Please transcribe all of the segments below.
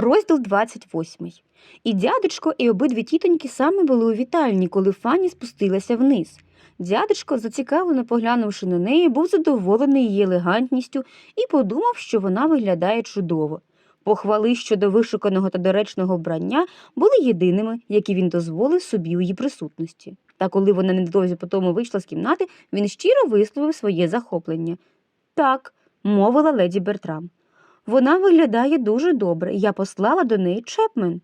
Розділ 28. І дядечко, і обидві тітоньки саме були у вітальні, коли Фанні спустилася вниз. Дядечко, зацікавлено поглянувши на неї, був задоволений її елегантністю і подумав, що вона виглядає чудово. Похвали щодо вишуканого та доречного вбрання були єдиними, які він дозволив собі у її присутності. Та коли вона недовзі потому вийшла з кімнати, він щиро висловив своє захоплення. Так, мовила леді Бертрам. Вона виглядає дуже добре. Я послала до неї Чепмен.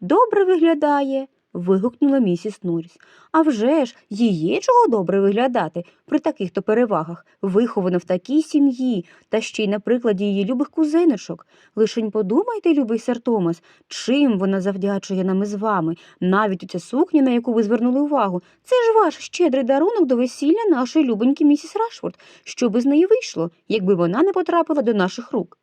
Добре виглядає. вигукнула місіс Норріс. А вже ж, її чого добре виглядати при таких то перевагах, вихована в такій сім'ї, та ще й на прикладі її любих кузиночок. Лишень подумайте, любий сер Томас, чим вона завдячує нам із вами, навіть оця сукня, на яку ви звернули увагу. Це ж ваш щедрий дарунок до весілля нашої любоньки місіс Рашфорд. Що би з неї вийшло, якби вона не потрапила до наших рук?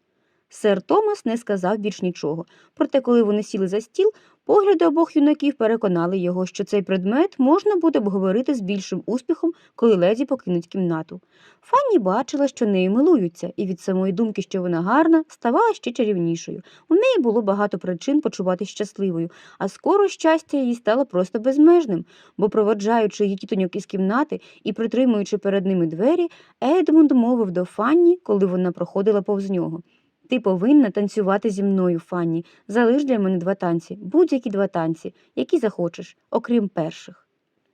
Сер Томас не сказав більш нічого, проте, коли вони сіли за стіл, погляди обох юнаків переконали його, що цей предмет можна буде обговорити з більшим успіхом, коли леді покинуть кімнату. Фанні бачила, що нею милуються, і від самої думки, що вона гарна, ставала ще чарівнішою. У неї було багато причин почувати щасливою, а скоро щастя їй стало просто безмежним, бо, проводжаючи її тітоньок із кімнати і притримуючи перед ними двері, Едмунд мовив до Фанні, коли вона проходила повз нього. Ти повинна танцювати зі мною, Фанні. Залиш для мене два танці, будь-які два танці, які захочеш, окрім перших.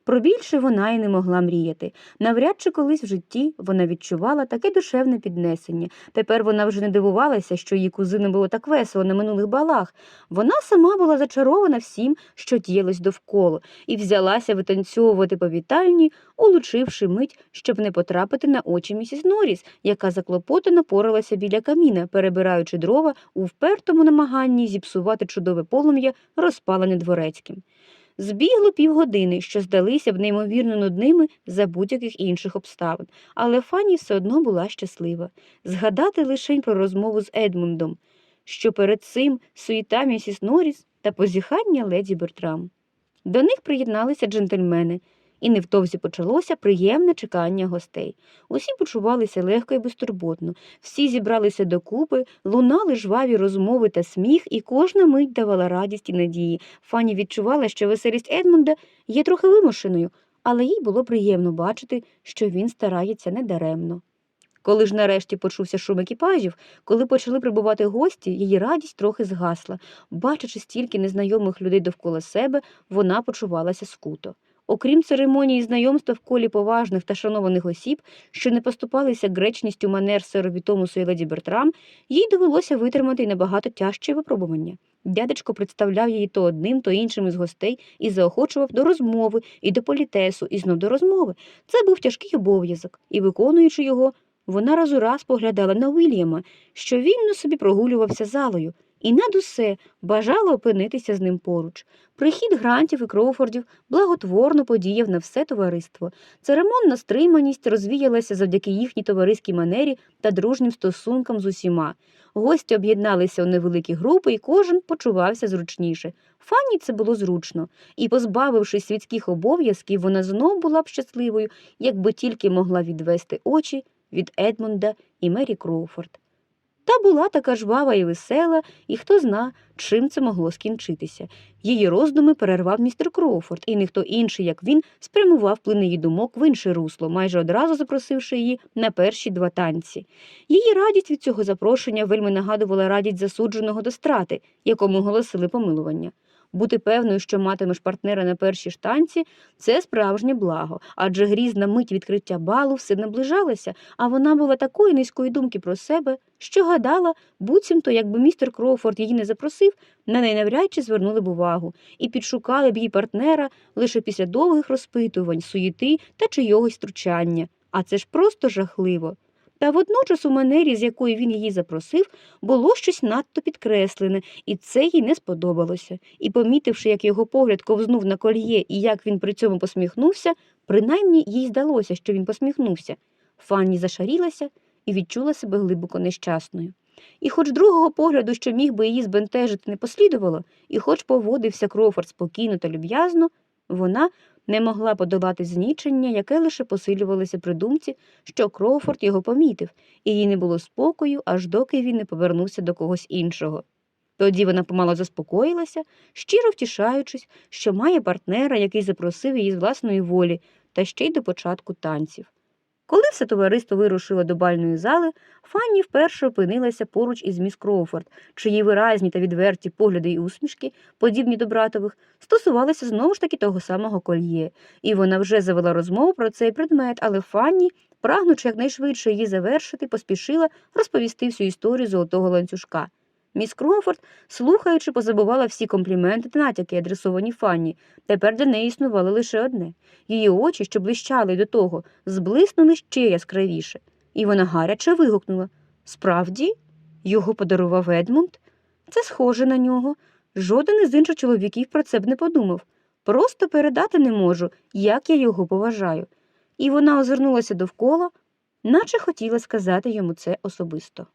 Про більше вона й не могла мріяти. Навряд чи колись в житті вона відчувала таке душевне піднесення. Тепер вона вже не дивувалася, що її кузини було так весело на минулих балах. Вона сама була зачарована всім, що діялось довкола, і взялася витанцьовувати по вітальні, улучивши мить, щоб не потрапити на очі місіс Норріс, яка заклопотано поралася біля каміна, перебираючи дрова у впертому намаганні зіпсувати чудове полум'я, розпалене дворецьким. Збігло півгодини, що здалися б неймовірно нудними за будь-яких інших обставин, але Фанні все одно була щаслива. Згадати лишень про розмову з Едмундом, що перед цим суєта місіс Норріс та позіхання леді Бертрам. До них приєдналися джентльмени, і невдовзі почалося приємне чекання гостей. Усі почувалися легко і безтурботно, всі зібралися докупи, лунали жваві розмови та сміх, і кожна мить давала радість і надії. Фанні відчувала, що веселість Едмунда є трохи вимушеною, але їй було приємно бачити, що він старається недаремно. Коли ж нарешті почувся шум екіпажів, коли почали прибувати гості, її радість трохи згасла. Бачачи стільки незнайомих людей довкола себе, вона почувалася скуто. Окрім церемонії знайомства в колі поважних та шанованих осіб, що не поступалися гречністю манер серові Томусу і леді Бертрам, їй довелося витримати й набагато тяжче випробування. Дядечко представляв її то одним, то іншим із гостей і заохочував до розмови, і до політесу, і знов до розмови. Це був тяжкий обов'язок, і, виконуючи його, вона раз у раз поглядала на Уільяма, що вільно собі прогулювався залою, і над усе бажала опинитися з ним поруч. Прихід грантів і Кроуфордів благотворно подіяв на все товариство. Церемонна стриманість розвіялася завдяки їхній товариській манері та дружнім стосункам з усіма. Гості об'єдналися у невеликі групи, і кожен почувався зручніше. Фанні це було зручно, і, позбавившись світських обов'язків, вона знов була б щасливою, якби тільки могла відвести очі від Едмунда і Мері Кроуфорд. Та була така жвава і весела, і хто зна, чим це могло скінчитися. Її роздуми перервав містер Кроуфорд, і ніхто інший, як він, спрямував плин її думок в інше русло, майже одразу запросивши її на перші два танці. Її радість від цього запрошення вельми нагадувала радість засудженого до страти, якому голосили помилування. Бути певною, що матимеш партнера на першій ж танці – це справжнє благо, адже грізна мить відкриття балу все наближалася, а вона була такої низької думки про себе, що гадала, буцімто, якби містер Кроуфорд її не запросив, на неї навряд чи звернули б увагу і підшукали б її партнера лише після довгих розпитувань, суєти та чийогось втручання. А це ж просто жахливо. Та водночас у манері, з якої він її запросив, було щось надто підкреслене, і це їй не сподобалося. І, помітивши, як його погляд ковзнув на кольє і як він при цьому посміхнувся, принаймні їй здалося, що він посміхнувся. Фанні зашарілася і відчула себе глибоко нещасною. І хоч другого погляду, що міг би її збентежити, не послідувало, і хоч поводився Крофорд спокійно та люб'язно, вона не могла подолати знічення, яке лише посилювалося при думці, що Кроуфорд його помітив, і їй не було спокою, аж доки він не повернувся до когось іншого. Тоді вона помало заспокоїлася, щиро втішаючись, що має партнера, який запросив її з власної волі, та ще й до початку танців. Коли все товариство вирушило до бальної зали, Фанні вперше опинилася поруч із міс Кроуфорд, чиї виразні та відверті погляди й усмішки, подібні до братових, стосувалися знову ж таки того самого кольє, і вона вже завела розмову про цей предмет, але Фанні, прагнучи якнайшвидше її завершити, поспішила розповісти всю історію золотого ланцюжка. Міс Кроуфорд, слухаючи, позабувала всі компліменти та натяки, адресовані Фанні. Тепер для неї існувало лише одне. Її очі, що блищали до того, зблиснули ще яскравіше. І вона гаряче вигукнула Справді, його подарував Едмунд? Це схоже на нього. Жоден із інших чоловіків про це б не подумав. Просто передати не можу, як я його поважаю. І вона озирнулася довкола, наче хотіла сказати йому це особисто.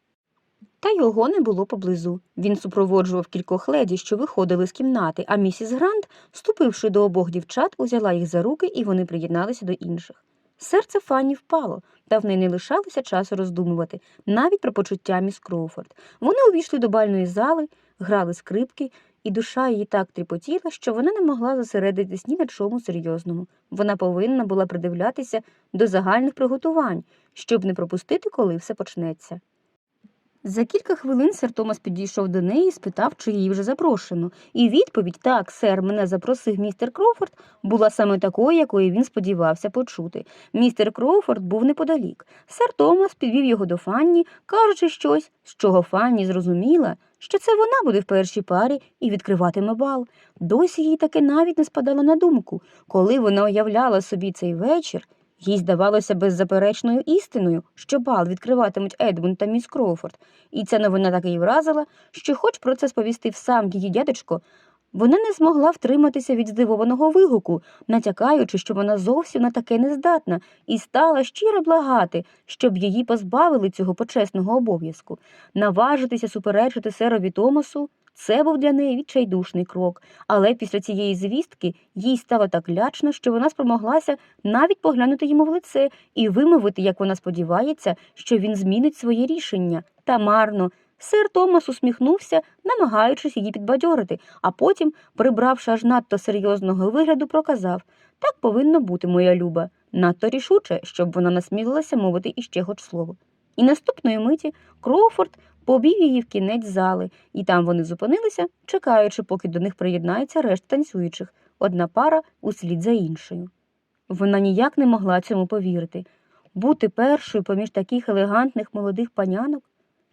Та його не було поблизу. Він супроводжував кількох леді, що виходили з кімнати, а місіс Грант, ступивши до обох дівчат, узяла їх за руки, і вони приєдналися до інших. Серце Фанні впало, та в неї не лишалося часу роздумувати, навіть про почуття міс Кроуфорд. Вони увійшли до бальної зали, грали скрипки, і душа її так тріпотіла, що вона не могла зосередитись ні на чому серйозному. Вона повинна була придивлятися до загальних приготувань, щоб не пропустити, коли все почнеться. За кілька хвилин сер Томас підійшов до неї і спитав, чи її вже запрошено. І відповідь так, сер, мене запросив містер Кроуфорд, була саме такою, якої він сподівався почути. Містер Кроуфорд був неподалік. Сер Томас підвів його до Фанні, кажучи щось, з чого Фанні зрозуміла, що це вона буде в першій парі і відкриватиме бал. Досі їй таки навіть не спадало на думку, коли вона уявляла собі цей вечір. Їй здавалося беззаперечною істиною, що бал відкриватимуть Едмунд та міс Кроуфорд, і ця новина так її вразила, що, хоч про це сповістив сам її дядечко, вона не змогла втриматися від здивованого вигуку, натякаючи, що вона зовсім на таке не здатна, і стала щиро благати, щоб її позбавили цього почесного обов'язку. Наважитися суперечити серові Томасу це був для неї відчайдушний крок, але після цієї звістки їй стало так лячно, що вона спромоглася навіть поглянути йому в лице і вимовити, як вона сподівається, що він змінить своє рішення. Та марно. Сер Томас усміхнувся, намагаючись її підбадьорити, а потім, прибравши аж надто серйозного вигляду, проказав так повинно бути, моя люба, надто рішуче, щоб вона насмілилася мовити іще хоч слово. І наступної миті Кроуфорд побіг її в кінець зали, і там вони зупинилися, чекаючи, поки до них приєднається решта танцюючих, одна пара услід за іншою. Вона ніяк не могла цьому повірити. Бути першою поміж таких елегантних молодих панянок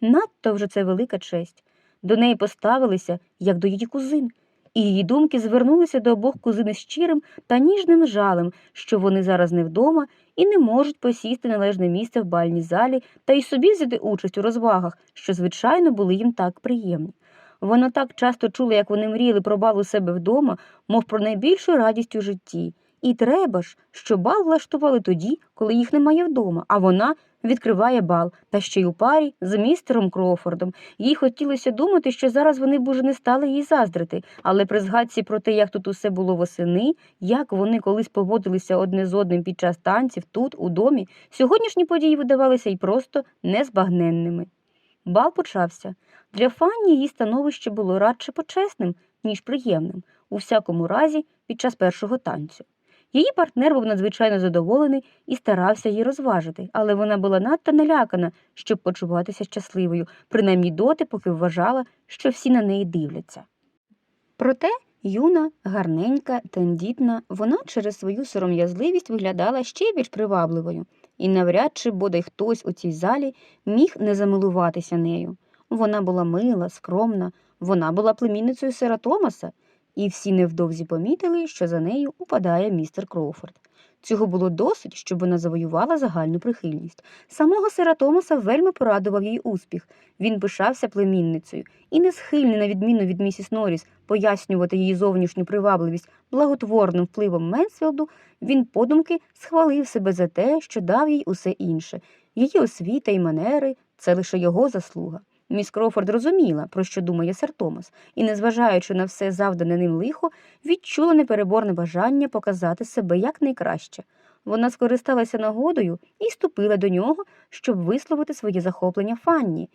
надто вже це велика честь. До неї поставилися, як до її кузин, і її думки звернулися до обох кузин з щирим та ніжним жалем, що вони зараз не вдома і не можуть посісти належне місце в бальній залі та й собі взяти участь у розвагах, що, звичайно, були їм так приємні. Вона так часто чула, як вони мріяли про бал у себе вдома, мов про найбільшу радість у житті. І треба ж, що бал влаштували тоді, коли їх немає вдома, а вона відкриває бал, та ще й у парі з містером Кроуфордом. Їй хотілося думати, що зараз вони б уже не стали їй заздрити, але при згадці про те, як тут усе було восени, як вони колись поводилися одне з одним під час танців тут, у домі, сьогоднішні події видавалися й просто незбагненними. Бал почався. Для Фанні її становище було радше почесним, ніж приємним, у всякому разі, під час першого танцю. Її партнер був надзвичайно задоволений і старався її розважити, але вона була надто налякана, щоб почуватися щасливою, принаймні доти, поки вважала, що всі на неї дивляться. Проте юна, гарненька, тендітна, вона через свою сором'язливість виглядала ще більш привабливою, і навряд чи бодай хтось у цій залі міг не замилуватися нею. Вона була мила, скромна, вона була племінницею сера Томаса, і всі невдовзі помітили, що за нею упадає містер Кроуфорд. Цього було досить, щоб вона завоювала загальну прихильність. Самого сера Томаса вельми порадував їй успіх. Він пишався племінницею і не схильний, на відміну від місіс Норріс, пояснювати її зовнішню привабливість благотворним впливом Менсфілду, він подумки схвалив себе за те, що дав їй усе інше. Її освіта і манери це лише його заслуга. Міс Кроуфорд розуміла, про що думає сер Томас, і, незважаючи на все завдане ним лихо, відчула непереборне бажання показати себе якнайкраще. Вона скористалася нагодою і ступила до нього, щоб висловити своє захоплення Фанні.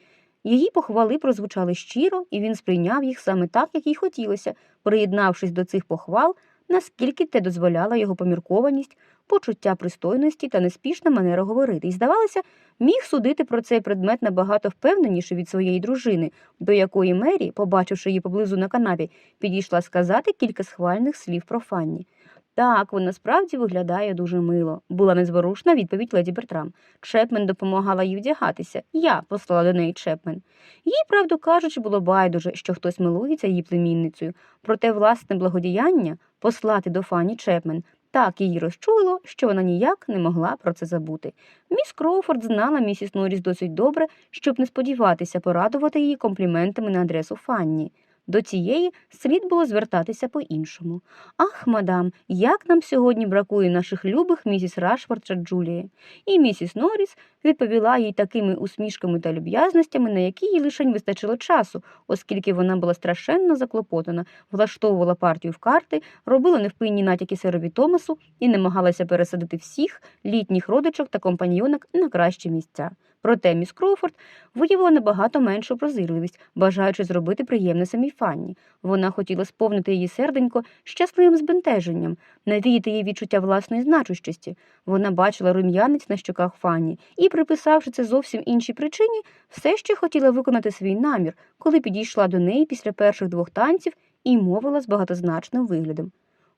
Її похвали прозвучали щиро, і він сприйняв їх саме так, як їй хотілося, приєднавшись до цих похвал, наскільки те дозволяла його поміркованість, почуття пристойності та неспішна манера говорити. І, здавалося, міг судити про цей предмет набагато впевненіше від своєї дружини, до якої Мері, побачивши її поблизу на канапі, підійшла сказати кілька схвальних слів про Фанні. Так, вона справді виглядає дуже мило, була незворушна відповідь леді Бертрам. Чепмен допомагала їй вдягатися. Я послала до неї Чепмен. Їй, правду кажучи, було байдуже, що хтось милується її племінницею, проте власне благодіяння послати до Фанні Чепмен так її розчулило, що вона ніяк не могла про це забути. Міс Кроуфорд знала місіс Норріс досить добре, щоб не сподіватися порадувати її компліментами на адресу Фанні. До цієї слід було звертатися по-іншому. Ах, мадам, як нам сьогодні бракує наших любих місіс Рашфорд та Джулії. І місіс Норріс відповіла їй такими усмішками та люб'язностями, на які їй лишень вистачило часу, оскільки вона була страшенно заклопотана, влаштовувала партію в карти, робила невпинні натяки сирові Томасу і намагалася пересадити всіх літніх родичок та компаньйонок на кращі місця. Проте міс Кроуфорд виявила набагато меншу прозирливість, бажаючи зробити приємне самій Фанні. Вона хотіла сповнити її серденько щасливим збентеженням, навіяти їй відчуття власної значущості. Вона бачила рум'янець на щоках Фанні і, приписавши це зовсім іншій причині, все ще хотіла виконати свій намір, коли підійшла до неї після перших двох танців і мовила з багатозначним виглядом.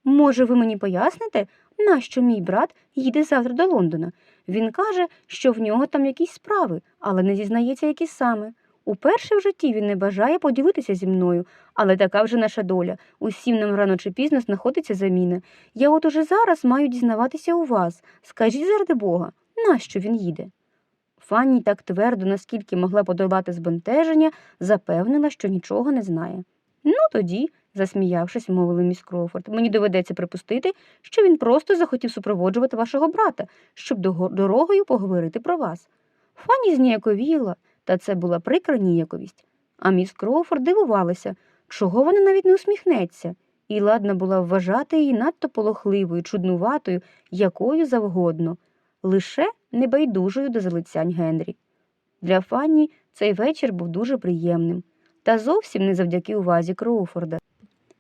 Може, ви мені поясните, нащо мій брат їде завтра до Лондона? Він каже, що в нього там якісь справи, але не зізнається, які саме. Уперше в житті він не бажає поділитися зі мною, але така вже наша доля. Усім нам рано чи пізно знаходиться заміна. Я от уже зараз маю дізнаватися у вас. Скажіть заради Бога, нащо він їде? Фанні так твердо, наскільки могла подолати збентеження, запевнила, що нічого не знає. Ну тоді, засміявшись, мовила міс Кроуфорд, мені доведеться припустити, що він просто захотів супроводжувати вашого брата, щоб дорогою поговорити про вас. Фанні зніяковіла, та це була прикра ніяковість. А міс Кроуфорд дивувалася, чого вона навіть не усміхнеться, і ладна була вважати її надто полохливою, чуднуватою, якою завгодно, лише небайдужою до залицянь Генрі. Для Фанні цей вечір був дуже приємним, та зовсім не завдяки увазі Кроуфорда.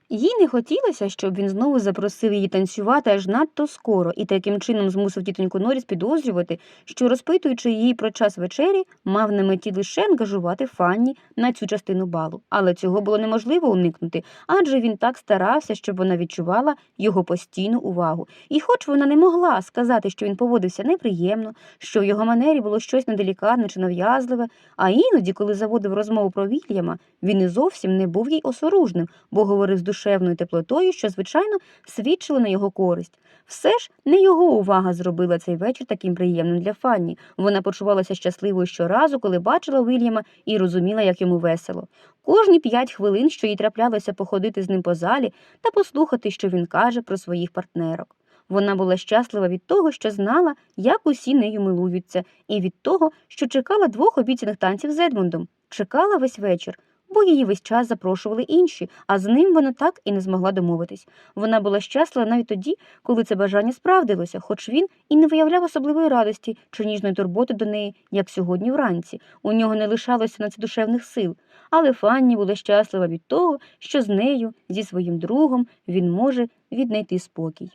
Їй не хотілося, щоб він знову запросив її танцювати аж надто скоро і таким чином змусив тітоньку Норріс підозрювати, що, розпитуючи її про час вечері, мав на меті лише ангажувати Фанні на цю частину балу. Але цього було неможливо уникнути, адже він так старався, щоб вона відчувала його постійну увагу. І хоч вона не могла сказати, що він поводився неприємно, що в його манері було щось неделікатне чи нав'язливе, а іноді, коли заводив розмову про Вільяма, він і зовсім не був їй осоружним, бо говорив з душевною теплотою, що, звичайно, свідчило на його користь. Все ж не його увага зробила цей вечір таким приємним для Фанні. Вона почувалася щасливою щоразу, коли бачила Вільяма і розуміла, як йому весело. Кожні п'ять хвилин, що їй траплялося походити з ним по залі та послухати, що він каже про своїх партнерок. Вона була щаслива від того, що знала, як усі нею милуються, і від того, що чекала двох обіцяних танців з Едмундом. Чекала весь вечір, бо її весь час запрошували інші, а з ним вона так і не змогла домовитись. Вона була щаслива навіть тоді, коли це бажання справдилося, хоч він і не виявляв особливої радості чи ніжної турботи до неї, як сьогодні вранці. У нього не лишалося на це душевних сил. Але Фанні була щаслива від того, що з нею, зі своїм другом, він може віднайти спокій.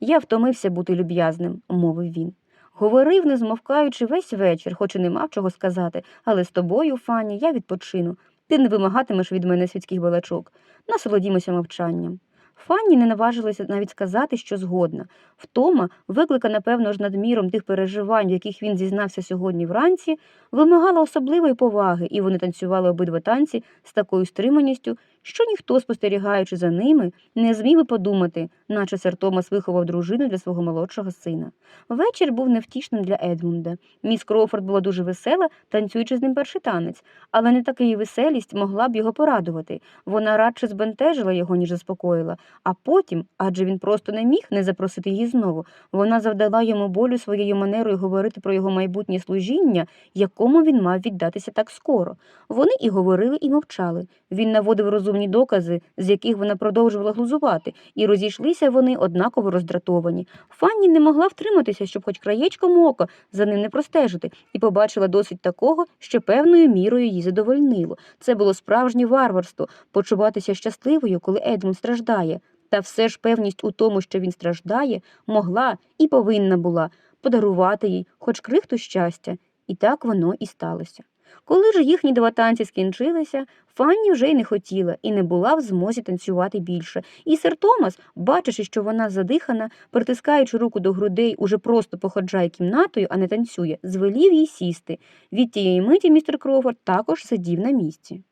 Я втомився бути люб'язним, мовив він. Говорив, не змовкаючи весь вечір, хоч і не мав чого сказати, але з тобою, Фанні, я відпочину. Ти не вимагатимеш від мене світських балачок. Насолодімося мовчанням. Фанні не наважилася навіть сказати, що згодна. Втома, викликана, певно ж, надміром тих переживань, в яких він зізнався сьогодні вранці, вимагала особливої поваги, і вони танцювали обидва танці з такою стриманістю, що ніхто, спостерігаючи за ними, не зміг би подумати, наче сер Томас виховав дружину для свого молодшого сина. Вечір був невтішним для Едмунда. Міс Кроуфорд була дуже весела, танцюючи з ним перший танець, але не така її веселість могла б його порадувати. Вона радше збентежила його, ніж заспокоїла, а потім, адже він просто не міг не запросити її знову, вона завдала йому болю своєю манерою говорити про його майбутнє служіння, якому він мав віддатися так скоро. Вони і говорили, і мовчали. Він наводив розум розумні докази, з яких вона продовжувала глузувати, і розійшлися вони однаково роздратовані. Фанні не могла втриматися, щоб хоч краєчком ока за ним не простежити, і побачила досить такого, що певною мірою її задовольнило. Це було справжнє варварство почуватися щасливою, коли Едмунд страждає. Та все ж певність у тому, що він страждає, могла і повинна була подарувати їй хоч крихту щастя, і так воно і сталося. Коли ж їхні два танці скінчилися, Фанні вже й не хотіла і не була в змозі танцювати більше. І сер Томас, бачачи, що вона задихана, притискаючи руку до грудей, уже просто походжає кімнатою, а не танцює, звелів їй сісти. Від тієї миті містер Кроуфорд також сидів на місці.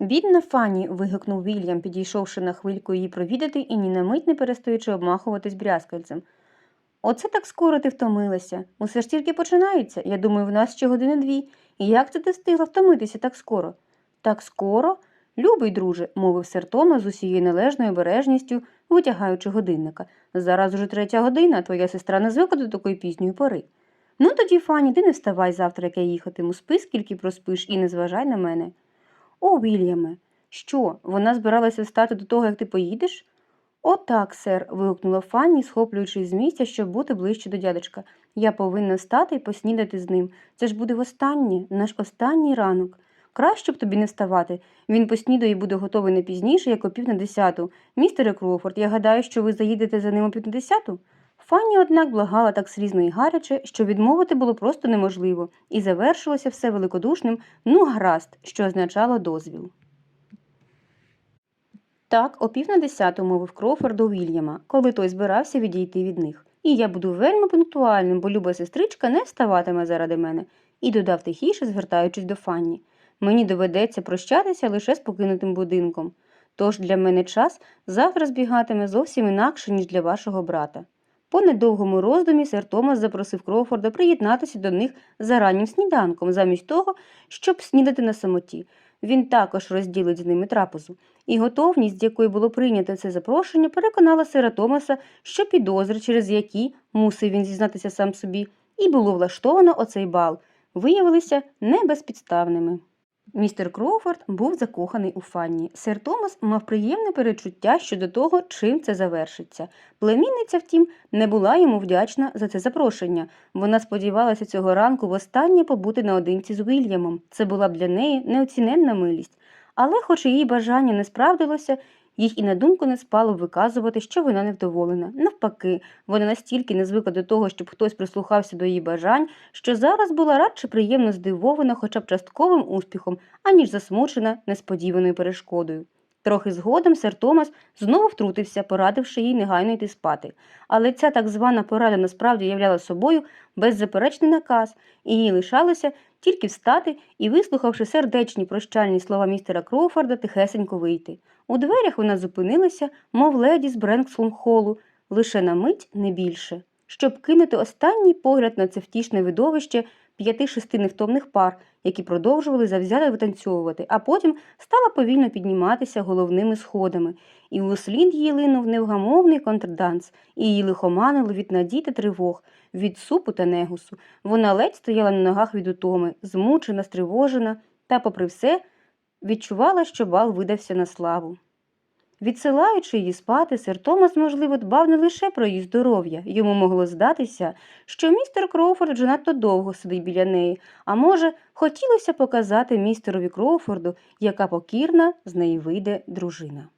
Бідна Фанні. вигукнув Вільям, підійшовши на хвильку її провідати і ні на мить не перестаючи обмахуватись брязкальцем. Оце так скоро ти втомилася. Усе ж тільки починається. Я думаю, в нас ще години дві. Як це ти встигла втомитися так скоро? Так скоро? Любий, друже, мовив сер Тома з усією належною обережністю, витягаючи годинника. Зараз уже третя година, твоя сестра не звикла до такої пізньої пори. Ну тоді, Фані, ти не вставай завтра, як я їхатиму. Спи, скільки проспиш, і не зважай на мене. О, Вільяме, що, вона збиралася встати до того, як ти поїдеш? О, так, сер. вигукнула Фанні, схоплюючись з місця, щоб бути ближче до дядечка. Я повинна встати і поснідати з ним. Це ж буде востаннє, наш останній ранок. Краще б тобі не вставати. Він поснідає і буде готовий не пізніше, як о пів на десяту. Містере Кроуфорд, я гадаю, що ви заїдете за ним о пів на десяту. Фанні, однак, благала так слізно і гаряче, що відмовити було просто неможливо, і завершилося все великодушним ну гаразд, що означало дозвіл. Так, о пів на десяту мовив Кроуфорд до Вільяма, коли той збирався відійти від них. І я буду вельми пунктуальним, бо люба сестричка не вставатиме заради мене, і додав тихіше, звертаючись до Фанні. Мені доведеться прощатися лише з покинутим будинком. Тож для мене час завтра збігатиме зовсім інакше, ніж для вашого брата. По недовгому роздумі сер Томас запросив Кроуфорда приєднатися до них за раннім сніданком, замість того, щоб снідати на самоті. Він також розділить з ними трапезу. І готовність, з якою було прийнято це запрошення, переконала сира Томаса, що підозри, через які мусив він зізнатися сам собі, і було влаштовано оцей бал, виявилися небезпідставними. Містер Кроуфорд був закоханий у Фанні. Сер Томас мав приємне перечуття щодо того, чим це завершиться. Племінниця, втім, не була йому вдячна за це запрошення. Вона сподівалася цього ранку востаннє побути наодинці з Вільямом. Це була б для неї неоціненна милість. Але, хоч її бажання не справдилося, їй і на думку не спало виказувати, що вона невдоволена. Навпаки, вона настільки не звикла до того, щоб хтось прислухався до її бажань, що зараз була радше приємно здивована хоча б частковим успіхом, аніж засмучена несподіваною перешкодою. Трохи згодом сер Томас знову втрутився, порадивши їй негайно йти спати. Але ця так звана порада насправді являла собою беззаперечний наказ, і їй лишалося тільки встати і, вислухавши сердечні прощальні слова містера Кроуфорда, тихесенько вийти. У дверях вона зупинилася, мов леді з Бренкслум-холу, лише на мить не більше, щоб кинути останній погляд на це втішне видовище п'яти-шести невтомних пар, які продовжували завзято витанцьовувати, а потім стала повільно підніматися головними сходами, і услід її линув невгамовний контрданс, і її лихоманило від надій та тривог, від супу та негусу. Вона ледь стояла на ногах від утоми, змучена, стривожена, та, попри все, відчувала, що бал видався на славу. Відсилаючи її спати, сер Томас, можливо, дбав не лише про її здоров'я. Йому могло здатися, що містер Кроуфорд вже надто довго сидить біля неї, а може, хотілося показати містерові Кроуфорду, яка покірна з неї вийде дружина.